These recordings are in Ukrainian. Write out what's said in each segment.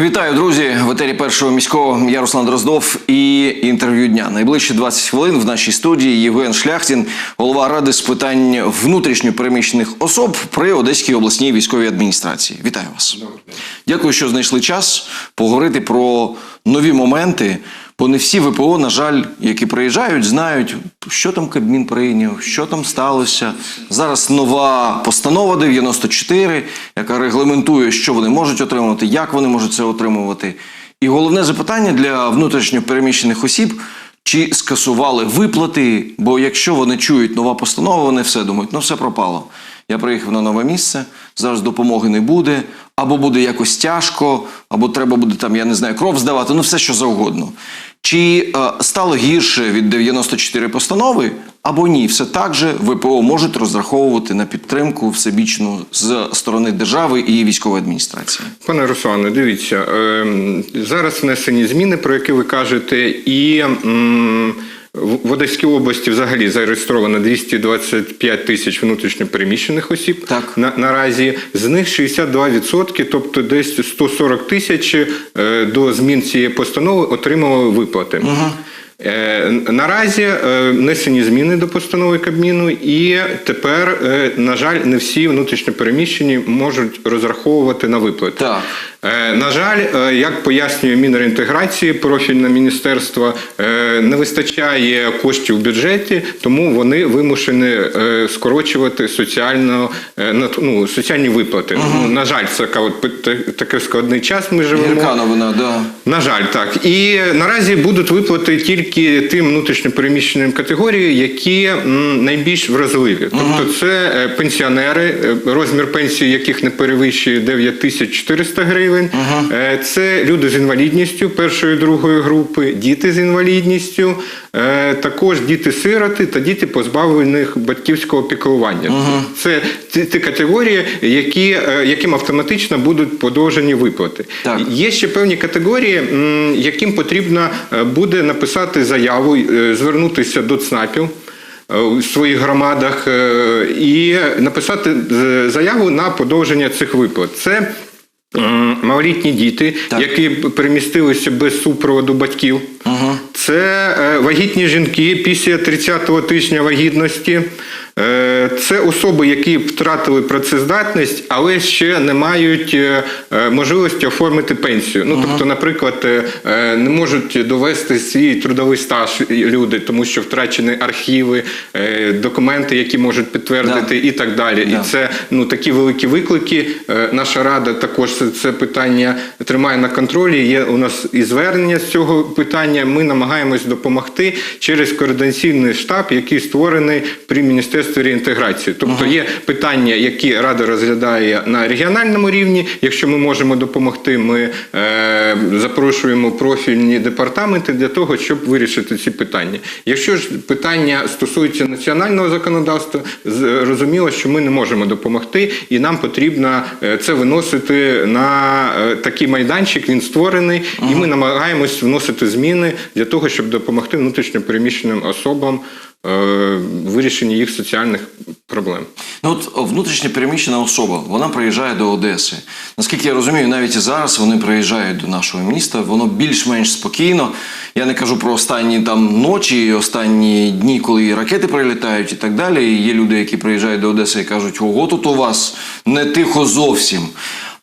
Вітаю, друзі! В етері першого міського я Руслан Дроздов і інтерв'ю дня. Найближчі 20 хвилин в нашій студії Євген Шляхтін, голова ради з питань внутрішньо переміщених особ при Одеській обласній військовій адміністрації. Вітаю вас! Дякую, що знайшли час поговорити про нові моменти. Бо не всі ВПО, на жаль, які приїжджають, знають, що там Кабмін прийняв, що там сталося. Зараз нова постанова 94, яка регламентує, що вони можуть отримувати, як вони можуть це отримувати. І головне запитання для внутрішньо переміщених осіб. Чи скасували виплати? Бо якщо вони чують нова постанова, вони все думають, ну все пропало. Я приїхав на нове місце, зараз допомоги не буде, або буде якось тяжко, або треба буде там, я не знаю, кров здавати, ну все що завгодно. Чи е, стало гірше від 94 постанови, або ні, все так же ВПО можуть розраховувати на підтримку всебічну з сторони держави і військової адміністрації. Пане Руслане, дивіться, е, зараз внесені зміни, про які ви кажете, і м, в Одеській області взагалі зареєстровано 225 тисяч внутрішньопереміщених осіб. Так. На, наразі з них 62%, тобто десь 140 тисяч е, до змін цієї постанови отримали виплати. Е, Наразі е, внесені зміни до постанови Кабміну, і тепер, на жаль, не всі внутрішньопереміщені можуть розраховувати на виплати. Так. Е, На жаль, е, як пояснює Мінреінтеграції, профільне міністерство, е, не вистачає коштів в бюджеті, тому вони вимушені скорочувати соціально, ну, соціальні виплати. Ну, На жаль, це такий складний час. Ми живемо. Гірка новина, да. На жаль, так. І наразі будуть виплати тільки тим внутрішньопереміщеним категоріям, які найбільш вразливі. Тобто це пенсіонери, розмір пенсії яких не перевищує 9400 гривень. Е, Це люди з інвалідністю першої другої групи, діти з інвалідністю, е, також діти-сироти та діти позбавлених батьківського піклування. Це ті, категорії, які, е, яким автоматично будуть подовжені виплати. Так. Є ще певні категорії, яким потрібно буде написати заяву, звернутися до ЦНАПів. У своїх громадах і написати заяву на подовження цих виплат. Це малолітні діти, Так. які перемістилися без супроводу батьків. Це е, вагітні жінки після 30-го тижня вагітності. Е, Це особи, які втратили працездатність, але ще не мають е, е, можливості оформити пенсію. Ну, тобто, наприклад, не можуть довести свій трудовий стаж люди, тому що втрачені архіви, документи, які можуть підтвердити, Да. і так далі. Да. І це ну такі великі виклики. Наша рада також це, питання тримає на контролі. Є у нас і звернення з цього питання. Ми намагаємось допомогти через координаційний штаб, який створений при міністерстві реінтеграції. Тобто є питання, які рада розглядає на регіональному рівні. Якщо ми можемо допомогти, ми е, запрошуємо профільні департаменти для того, щоб вирішити ці питання. Якщо ж питання стосується національного законодавства, зрозуміло, що ми не можемо допомогти, і нам потрібно е, це виносити на е, такий майданчик. Він створений, і ми намагаємось вносити зміни для того, щоб допомогти внутрішньопереміщеним особам вирішенні їх соціальних проблем. Ну от внутрішньо переміщена особа, вона приїжджає до Одеси. Наскільки я розумію, навіть і зараз вони приїжджають до нашого міста, воно більш-менш спокійно. Я не кажу про останні там ночі, останні дні, коли ракети прилітають і так далі. Є люди, які приїжджають до Одеси і кажуть, ого, тут у вас не тихо зовсім.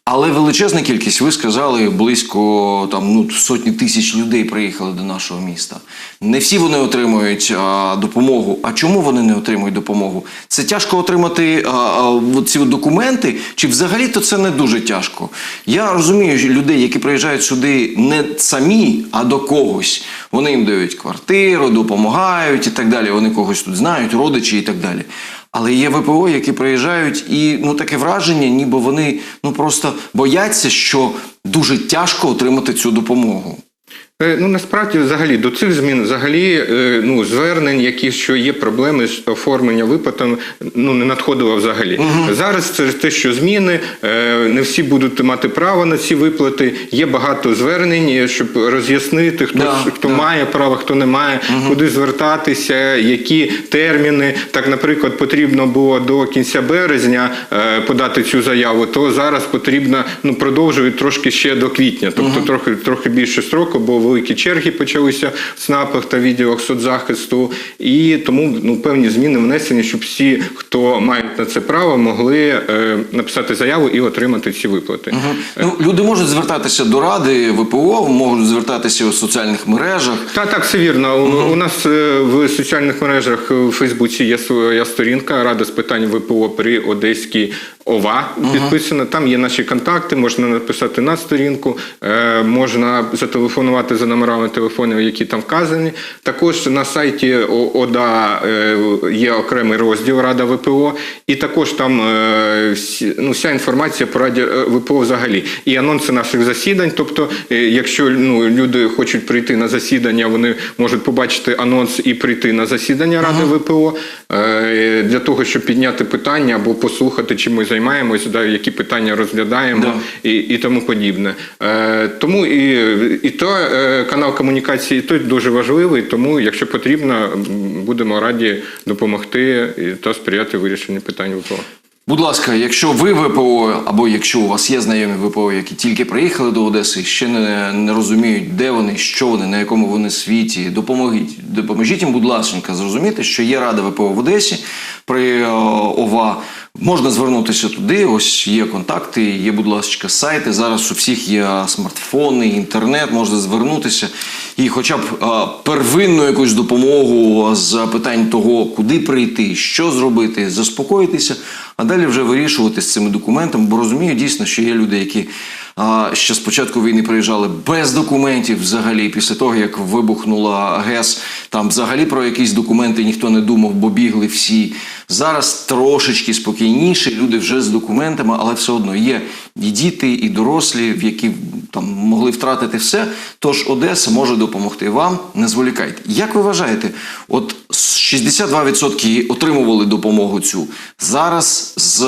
Але величезна кількість, ви сказали, близько там ну сотні тисяч людей приїхали до нашого міста. Не всі вони отримують а, допомогу. А чому вони не отримують допомогу? Це тяжко отримати а, а, ці документи, чи взагалі то це не дуже тяжко? Я розумію людей, які приїжджають сюди не самі, а до когось. Вони їм дають квартиру, допомагають і так далі. Вони когось тут знають, родичі і так далі. Але є ВПО, які приїжджають, і ну таке враження, ніби вони ну просто бояться, що дуже тяжко отримати цю допомогу. Е, Ну насправді, взагалі, до цих змін, взагалі, е, ну звернень, які що є проблеми з оформлення виплатами, ну не надходило взагалі. Зараз це те, що зміни, е, не всі будуть мати право на ці виплати. Є багато звернень, щоб роз'яснити, хто Да, хто да. має право, хто не має, куди звертатися, які терміни. Так, наприклад, потрібно було до кінця березня подати цю заяву, то зараз потрібно ну продовжують трошки ще до квітня, тобто трохи трохи більше строку, бо великі черги почалися в СНАПах та відділах соцзахисту, і тому ну певні зміни внесені, щоб всі, хто мають на це право, могли е, написати заяву і отримати ці виплати. Ну, люди можуть звертатися до ради ВПО, можуть звертатися у соціальних мережах. Так, так, все вірно. У, у нас е, в соціальних мережах е, в Фейсбуці є своя сторінка Рада з питань ВПО при Одеській ОВА підписана. Там є наші контакти, можна написати на сторінку, е, можна зателефонувати за номерами телефонів, які там вказані. Також на сайті ОДА е, є окремий розділ Рада ВПО, і також там е, ну, вся інформація про Раді е, ВПО взагалі. І анонси наших засідань. Тобто, якщо ну, люди хочуть прийти на засідання, вони можуть побачити анонс і прийти на засідання Ради ВПО е, для того, щоб підняти питання або послухати, чим ми займаємось, да, які питання розглядаємо Да. і, і тому подібне. Е, тому і, і то е, канал комунікації той дуже важливий, тому, якщо потрібно, будемо раді допомогти та сприяти вирішенню питань ВПО. Будь ласка, якщо ви ВПО, або якщо у вас є знайомі ВПО, які тільки приїхали до Одеси ще не, не розуміють, де вони, що вони, на якому вони світі, допоможіть. Допоможіть їм, будь ласка, зрозуміти, що є Рада ВПО в Одесі при е, ОВА. Можна звернутися туди. Ось є контакти, є, будь ласка, сайти. Зараз у всіх є смартфони, інтернет, можна звернутися і, хоча б е, первинну якусь допомогу з питань того, куди прийти, що зробити, заспокоїтися, а далі вже вирішувати з цими документами, бо розумію дійсно, що є люди, які ще з початку війни приїжджали без документів взагалі. Після того, як вибухнула ГЕС, там взагалі про якісь документи ніхто не думав, бо бігли всі. Зараз трошечки спокійніше, люди вже з документами, але все одно є і діти, і дорослі, в які там могли втратити все. Тож Одеса може допомогти вам. Не зволікайте. Як ви вважаєте, от 62% отримували допомогу цю зараз з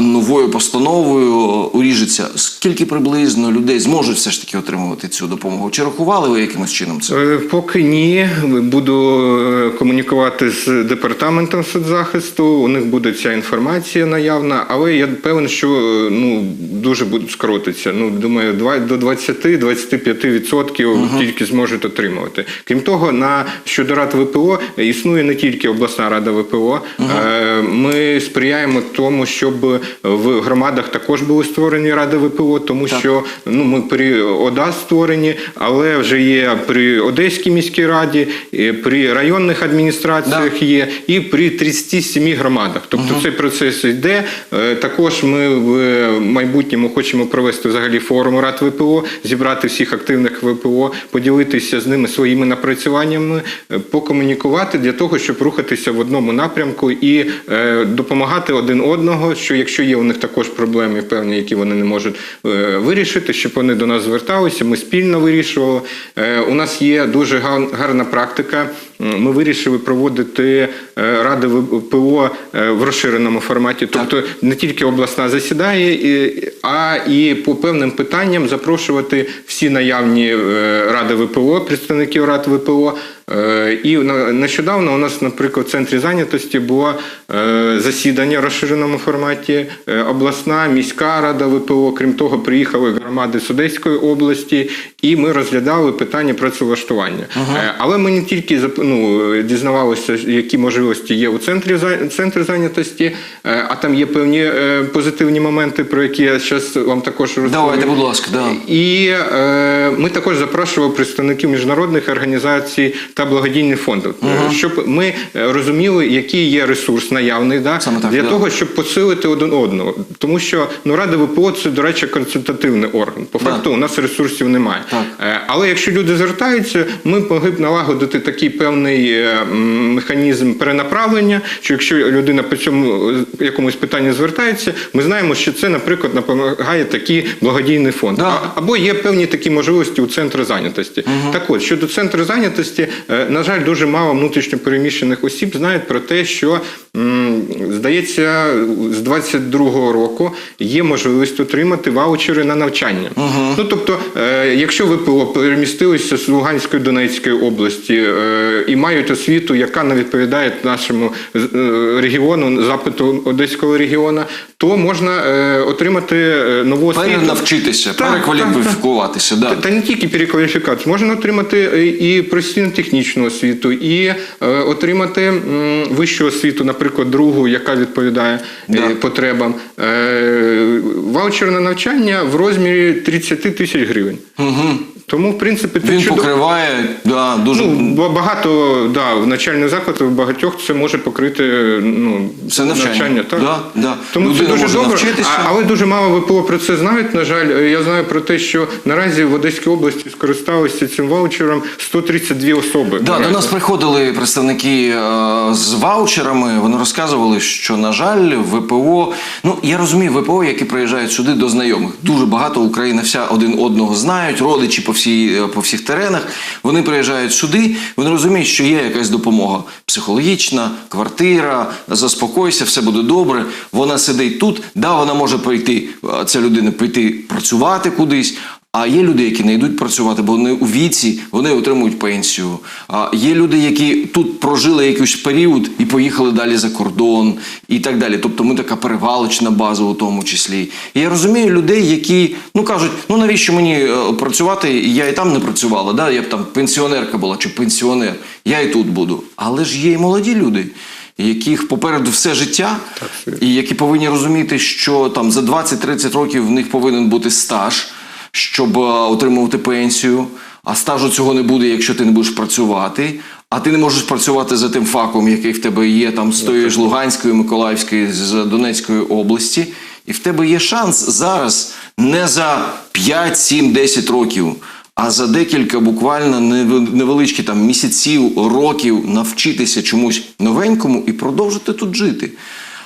новою постановою уріжеться. Скільки приблизно людей зможуть все ж таки отримувати цю допомогу? Чи рахували ви якимось чином це? Е, Поки ні, буду е, комунікувати з департаментом соцзахисту. У них буде ця інформація наявна, але я певен, що е, ну дуже буде скоротиться. Ну думаю, до 20-25% тільки зможуть отримувати. Крім того, на щодо рад ВПО існує не тільки обласна рада ВПО. Е, Ми сприяємо тому, щоб в громадах також були створені ради ВПО, тому Так. Що ну ми при ОДА створені, але вже є при Одеській міській раді, при районних адміністраціях є, і при 37 громадах. Тобто цей процес йде. Е, Також ми в майбутньому хочемо провести взагалі форум рад ВПО, зібрати всіх активних ВПО, поділитися з ними своїми напрацюваннями, е, покомунікувати для того, щоб рухатися в одному напрямку і е, допомагати один одного. Що якщо є у них також проблеми певні, які вони не можуть е, вирішити, щоб вони до нас зверталися, ми спільно вирішували. Е, У нас є дуже гарна практика. Ми вирішили проводити е, ради ВПО е, в розширеному форматі, тобто не тільки обласна засідає, а і по певним питанням запрошувати всі наявні ради ВПО, представників рад ВПО. Е, І на- нещодавно у нас, наприклад, в центрі зайнятості було е, засідання в розширеному форматі. Е, Обласна міська рада ВПО. Крім того, приїхали громади з Одеської області, і ми розглядали питання працевлаштування. Е, Але ми не тільки ну, дізнавалися, які можливості є у центрі центрі зайнятості, а там є певні позитивні моменти, про які я зараз вам також розповім. Давайте, будь ласка, да. І ми також запрошували представників міжнародних організацій та благодійних фондів, е, щоб ми е, розуміли, який є ресурс наявний да, Саме так, для да. того, щоб посилити один одного. Тому що ну, Рада ВПО це, до речі, консультативний орган. По Да. факту у нас ресурсів немає. Так. Е, Але якщо люди звертаються, ми могли б налагодити такий певний механізм перенаправлення. Що якщо людина по цьому якомусь питанню звертається, ми знаємо, що це, наприклад, допомагає такий благодійний фонд. Да. А- або є певні такі можливості у центру зайнятості. Так от щодо центру зайнятості, на жаль, дуже мало внутрішньопереміщених осіб знають про те, що здається, з 22-го року є можливість отримати ваучери на навчання. Ну тобто, е, якщо ви перемістилися з Луганської Донецької області е, і мають освіту, яка не відповідає нашому е, регіону, запиту Одеського регіону, то можна е, отримати е, нову освіту. Перенавчитися, перекваліфікуватися. Да. Та, та не тільки перекваліфікацію, можна отримати і е, і професійно-технічну освіту, і е, отримати вищу освіту, наприклад, другу, яка відповідає е, Да. потребам. Е, ваучер на навчання в розмірі 30 тисяч гривень. Угу. Тому, в принципі, це Він чудово. покриває да, дуже Ну, багато да, в навчальних закладах багатьох це може покрити ну, Все навчання. так. Да, да. Тому Людина це дуже добре. навчитися. А, але дуже мало ВПО про це знають. На жаль, я знаю про те, що наразі в Одеській області скористалися цим ваучером 132 особи. Да, до нас приходили представники е, з ваучерами. Вони розказували, що на жаль, ВПО. Ну я розумію, ВПО, які приїжджають сюди до знайомих. Дуже багато Україна вся один одного знають, родичі по всій по всіх теренах. Вони приїжджають сюди. Вони розуміють, що є якась допомога психологічна, квартира, заспокойся, все буде добре. Вона сидить тут. Да, вона може прийти. е, Ця людина прийти працювати кудись. А є люди, які не йдуть працювати, бо вони у віці, вони отримують пенсію. А є люди, які тут прожили якийсь період і поїхали далі за кордон, і так далі. Тобто ми така перевалочна база у тому числі. І я розумію людей, які ну кажуть, ну навіщо мені е, працювати? Я і там не працювала. Да? Я б там пенсіонерка була чи пенсіонер. Я і тут буду. Але ж є і молоді люди. Яких попереду все життя, і які повинні розуміти, що там за 20-30 років в них повинен бути стаж, щоб е, отримувати пенсію. А стажу цього не буде, якщо ти не будеш працювати. А ти не можеш працювати за тим факом, який в тебе є, там з Луганської, Миколаївської, з Донецької області. І в тебе є шанс зараз не за 5, 7, 10 років, а за декілька буквально невеличкі там місяців, років навчитися чомусь новенькому і продовжити тут жити.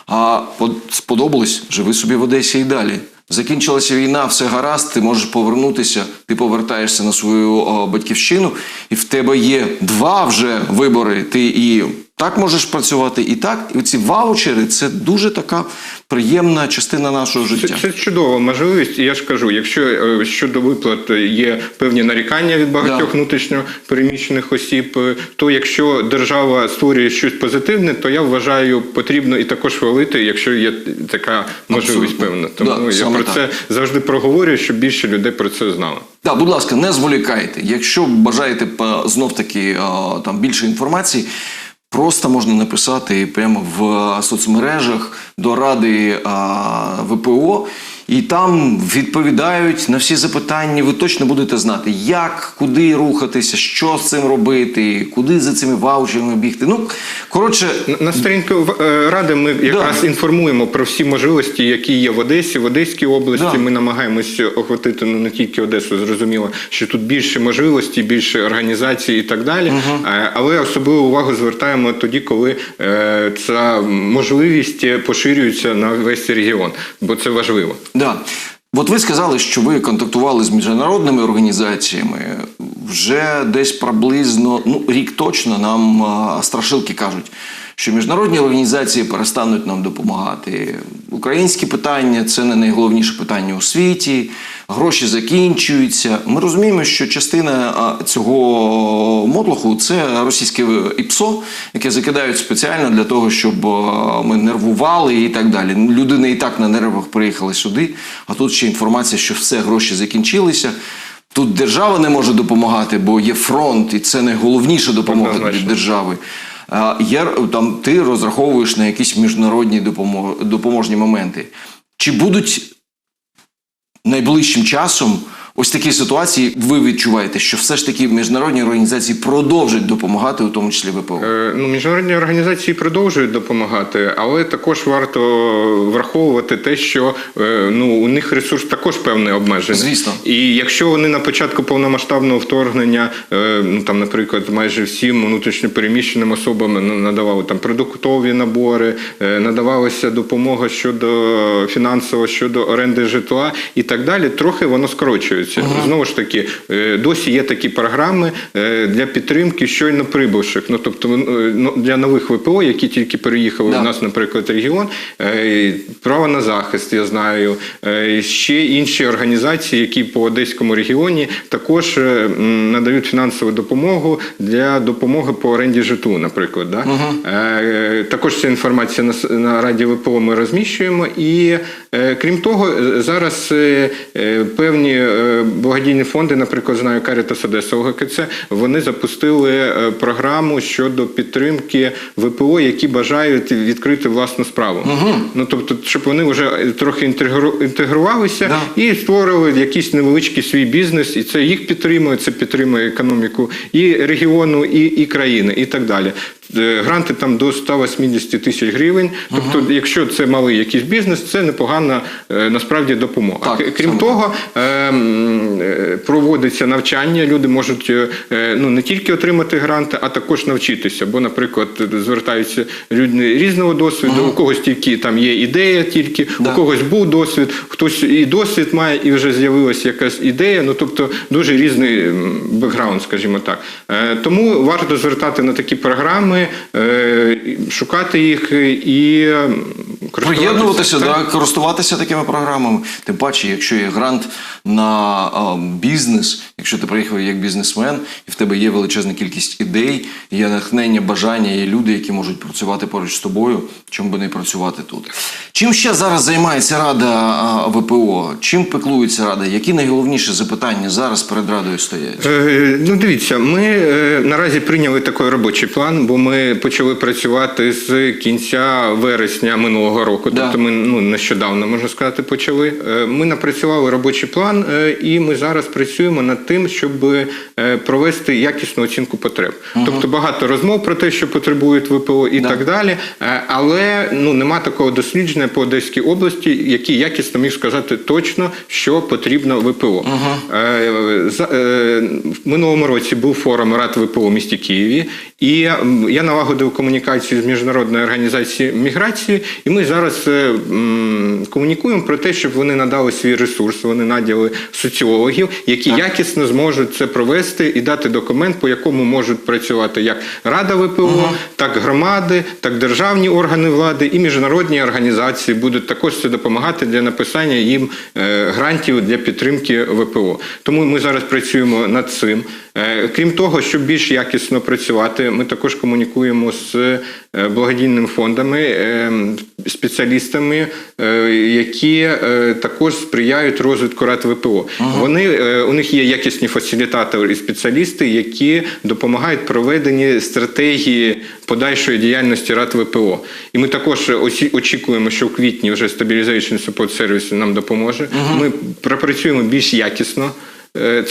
А сподобалось, живи собі в Одесі і далі. Закінчилася війна, все гаразд, ти можеш повернутися, ти повертаєшся на свою батьківщину, і в тебе є два вже вибори. Ти і так можеш працювати, і так. І ці ваучери це дуже така приємна частина нашого життя. це чудова можливість, і я ж кажу, якщо е, щодо виплат є певні нарікання від багатьох Да. внутрішньо переміщених осіб, е, то якщо держава створює щось позитивне, то я вважаю, потрібно і також хвалити, якщо є така можливість Абсолютно. певна. Тому Да, я про так. це завжди проговорюю, щоб більше людей про це знало. Так, будь ласка, не зволікайте. Якщо бажаєте знов таки там більше інформації, просто можна написати прямо в соцмережах до ради а, ВПО. І там відповідають на всі запитання. Ви точно будете знати, як, куди рухатися, що з цим робити, куди за цими ваучерами бігти. Ну коротше, На- На сторінку е, ради ми якраз інформуємо про всі можливості, які є в Одесі, в Одеській області. Да. Ми намагаємося охватити ну не тільки Одесу, зрозуміло, що тут більше можливостей, більше організацій і так далі. Е, Але особливу увагу звертаємо тоді, коли е, ця можливість поширюється на весь регіон, бо це важливо. Да. От ви сказали, що ви контактували з міжнародними організаціями. Вже десь приблизно ну, рік точно нам страшилки кажуть, що міжнародні організації перестануть нам допомагати. Українські питання це не найголовніше питання у світі. Гроші закінчуються. Ми розуміємо, що частина цього мотлоху це російське ІПСО, яке закидають спеціально для того, щоб ми нервували і так далі. Людина і так на нервах приїхала сюди, а тут ще інформація, що все гроші закінчилися. Тут держава не може допомагати, бо є фронт, і це найголовніша допомога від держави. Є, там, ти розраховуєш на якісь міжнародні допомо- допоможні моменти. Чи будуть найближчим часом ось такі ситуації ви відчуваєте, що все ж таки міжнародні організації продовжують допомагати, у тому числі ВПО? Е, Ну, міжнародні організації продовжують допомагати, але також варто враховувати те, що е, ну, у них ресурс також певний обмежений. Звісно. І якщо вони на початку повномасштабного вторгнення, е, ну там, наприклад, майже всім внутрішньопереміщеним особам надавали там продуктові набори, е, надавалася допомога щодо фінансово, щодо оренди житла і так далі, трохи воно скорочується. Знову ж таки, е, досі є такі програми е, для підтримки щойно прибувших. Ну тобто е, ну, для нових ВПО, які тільки переїхали Да. у нас, наприклад, регіон, е, право на захист, я знаю. Ще інші організації, які по Одеському регіоні також надають фінансову допомогу для допомоги по оренді житлу, наприклад. Да? Е, Також ця інформація на, Раді ВПО ми розміщуємо. І крім того, зараз певні благодійні фонди, наприклад, знаю Карітас Одеса ОГКЦ, вони запустили е, програму щодо підтримки ВПО, які бажають відкрити власну справу. Ну тобто, щоб вони вже трохи інтегру- інтегрувалися Да. і створили якийсь невеличкий свій бізнес, і це їх підтримує, це підтримує економіку і регіону, і, і країни, і так далі. Е, Гранти там до 180 тисяч гривень. Тобто, якщо це малий якийсь бізнес, це непогана е, насправді допомога. Так, Крім саме того, е, м, е, проводиться навчання. Люди можуть ну не тільки отримати гранти, а також навчитися. Бо, наприклад, звертаються люди різного досвіду. У когось тільки там є ідея, тільки Да. у когось був досвід, хтось і досвід має, і вже з'явилася якась ідея. Ну тобто дуже різний бекграунд, скажімо так. Тому варто звертати на такі програми, і шукати їх і. Приєднуватися, да, користуватися такими програмами. Тим паче, якщо є грант на бізнес, якщо ти приїхав як бізнесмен, і в тебе є величезна кількість ідей, є натхнення, бажання, є люди, які можуть працювати поруч з тобою, чому би не працювати тут. Чим ще зараз займається Рада ВПО? Чим пеклується Рада? Які найголовніші запитання зараз перед Радою стоять? Е, Ну, дивіться, ми е, наразі прийняли такий робочий план, бо ми почали працювати з кінця вересня минулого року. Да. Тобто ми ну, нещодавно, можна сказати, почали. Е, Ми напрацювали робочий план, е, і ми зараз працюємо над тим, щоб е, провести якісну оцінку потреб. Тобто багато розмов про те, що потребують ВПО і Да. так далі. Але ну, нема такого дослідження по Одеській області, який якісно міг сказати точно, що потрібно ВПО. Е, В минулому році був форум Рад ВПО в місті Києві, і м, я налагодив комунікацію з міжнародною організацією міграції, і ми зараз е, комунікуємо про те, щоб вони надали свій ресурс, вони наділи соціологів, які якісно зможуть це провести і дати документ, по якому можуть працювати як Рада ВПО, так громади, так державні органи влади і міжнародні організації будуть також це допомагати для написання їм е, грантів для підтримки ВПО. Тому ми зараз працюємо над цим. Е, Крім того, щоб більш якісно працювати, ми також комунікуємо з е, благодійними фондами, е, спеціалістами, е, які також сприяють розвитку рад ВПО. Вони е, у них є якісні фасилітатори і спеціалісти, які допомагають проведенні стратегії подальшої діяльності рад ВПО. І ми також очікуємо, що в квітні вже Stabilization Support Service нам допоможе. Ми пропрацюємо більш якісно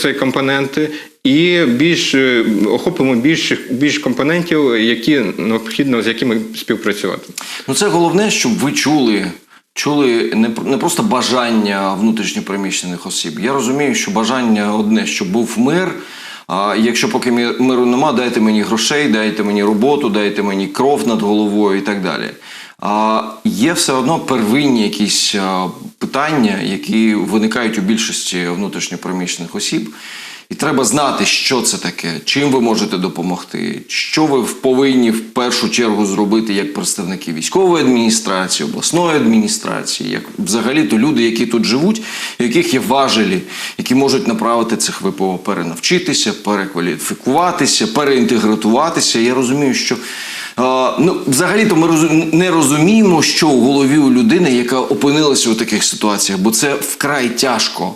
ці компоненти. І більш е, охопимо більш, більш компонентів, які необхідно з якими співпрацювати. Ну, це головне, щоб ви чули. Чули не, не просто бажання внутрішньопереміщених осіб. Я розумію, що бажання одне, щоб був мир. А якщо поки миру нема, дайте мені грошей, дайте мені роботу, дайте мені кров над головою і так далі. А є все одно первинні якісь питання, які виникають у більшості внутрішньопереміщених осіб. І треба знати, що це таке, чим ви можете допомогти, що ви повинні в першу чергу зробити як представники військової адміністрації, обласної адміністрації, як взагалі то люди, які тут живуть, у яких є важелі, які можуть направити цих ВПО перенавчитися, перекваліфікуватися, переінтегратуватися. Я розумію, що ну, взагалі-то ми не розуміємо, що в голові у людини, яка опинилася у таких ситуаціях, бо це вкрай тяжко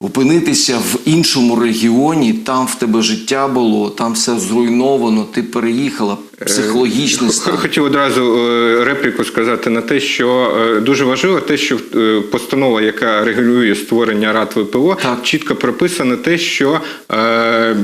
опинитися в іншому регіоні, там в тебе життя було, там все зруйновано, ти переїхала. Психологічний стан. Хотів одразу е, репліку сказати на те, що е, дуже важливо те, що е, постанова, яка регулює створення рад ВПО, Так. чітко прописано те, що е,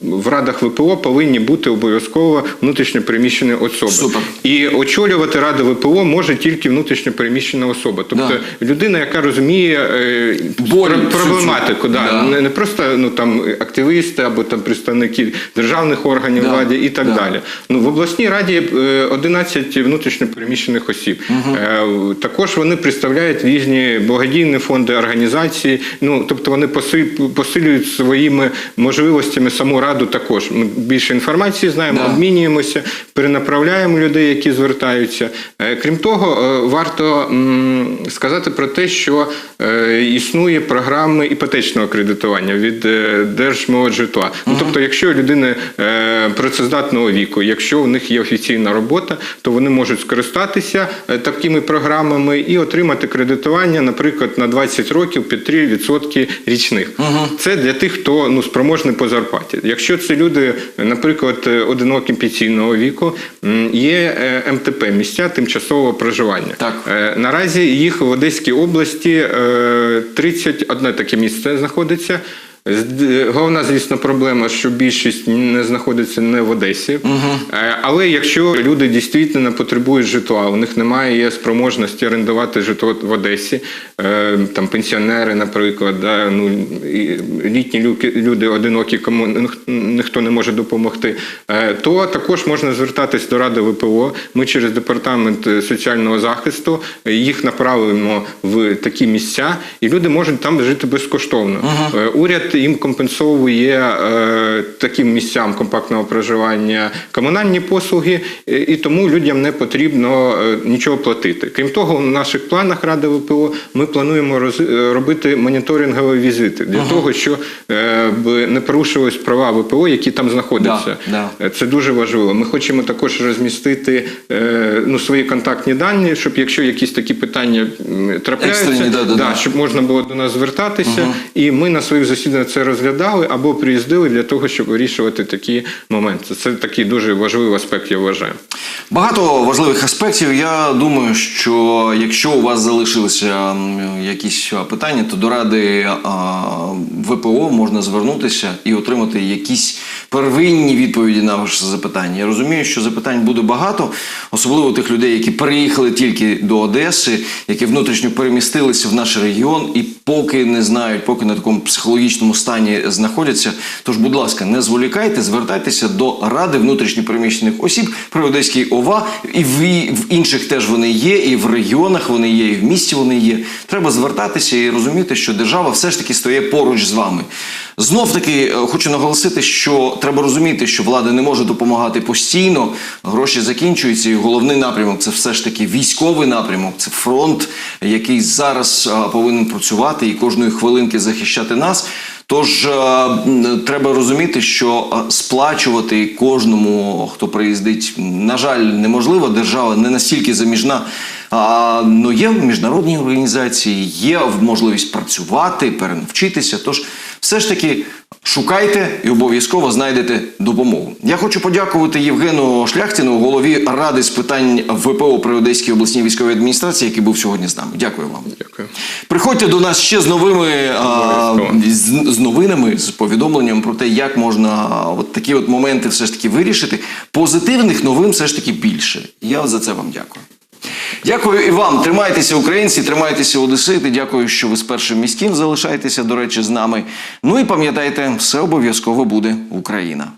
в радах ВПО повинні бути обов'язково внутрішньо переміщені особи. Супер. І очолювати раду ВПО може тільки внутрішньо переміщена особа. Тобто Да. людина, яка розуміє е, Боль проблематику, да. Да. Не, не просто ну там активісти або там представники державних органів Да. влади і так Да. далі. Ну в обласній раді е, 11 внутрішньо переміщених осіб. Е, Також вони представляють різні благодійні фонди, організації. Ну тобто вони поси- посилюють своїми можливостями саму раду. Також ми більше інформації знаємо, Да. обмінюємося, перенаправляємо людей, які звертаються. Е, Крім того, е, варто сказати про те, що е, існує програми іпотечного кредитування від е, Держмолоджитла. Ну, тобто, якщо людина е, працездатного віку, якщо у них є офіційна робота, то вони можуть скористатися е, такими програмами і отримати кредитування, наприклад, на 20 років під 3% річних. Це для тих, хто ну спроможний по зарплаті. Якщо це люди, наприклад, е, одинокі пенсійного віку, є е, МТП місця тимчасового проживання. Так. Е, Наразі їх в Одеській області е, 31 таке місце знаходиться. Головна, звісно, проблема, що більшість не знаходиться не в Одесі. Е, Але якщо люди дійсно потребують житла, у них немає спроможності орендувати житло в Одесі, е, там пенсіонери, наприклад, да, ну, літні люди одинокі, кому ніх- ніхто не може допомогти, е, то також можна звертатись до Ради ВПО. Ми через департамент соціального захисту їх направимо в такі місця, і люди можуть там жити безкоштовно. Е, Уряд їм компенсовує е, таким місцям компактного проживання комунальні послуги, е, і тому людям не потрібно е, нічого платити. Крім того, в наших планах Ради ВПО ми плануємо робити моніторингові візити для того, щоб не порушувались права ВПО, які там знаходяться. Да, Е, Це дуже важливо. Ми хочемо також розмістити ну, свої контактні дані, щоб якщо якісь такі питання трапляються, Екстрені, да, да, да. щоб можна було до нас звертатися. І ми на своїх засіданнях це розглядали або приїздили для того, щоб вирішувати такі моменти. Це такий дуже важливий аспект, я вважаю. Багато важливих аспектів. Я думаю, що якщо у вас залишилися якісь питання, то до ради ВПО можна звернутися і отримати якісь первинні відповіді на ваше запитання. Я розумію, що запитань буде багато, особливо тих людей, які переїхали тільки до Одеси, які внутрішньо перемістилися в наш регіон і поки не знають, поки на такому психологічному стані знаходяться. Тож, будь ласка, не зволікайте, звертайтеся до Ради внутрішньо переміщених осіб при Одеській ОВА, і в, і в інших теж вони є, і в регіонах вони є, і в місті вони є. Треба звертатися і розуміти, що держава все ж таки стоїть поруч з вами. Знов таки е, хочу наголосити, що треба розуміти, що влада не може допомагати постійно. Гроші закінчуються, і головний напрямок це все ж таки військовий напрямок, це фронт, який зараз повинен працювати і кожної хвилинки захищати нас. Тож е, треба розуміти, що е, сплачувати кожному, хто приїздить, на жаль, неможливо. Держава не настільки заміжна. А, ну, є міжнародні організації, є можливість працювати, перенавчитися. Тож все ж таки шукайте і обов'язково знайдете допомогу. Я хочу подякувати Євгену Шляхтіну, голові ради з питань ВПО при Одеській обласній військовій адміністрації, який був сьогодні з нами. Дякую вам. Дякую. Приходьте до нас ще з новими а, з, з новинами, з повідомленням про те, як можна от такі от моменти все ж таки вирішити. Позитивних новин все ж таки більше. Я за це вам дякую. Дякую і вам. Тримайтеся, українці, тримайтеся, одесити. Дякую, що ви з першим міським залишаєтеся, до речі, з нами. Ну і пам'ятайте, все обов'язково буде Україна.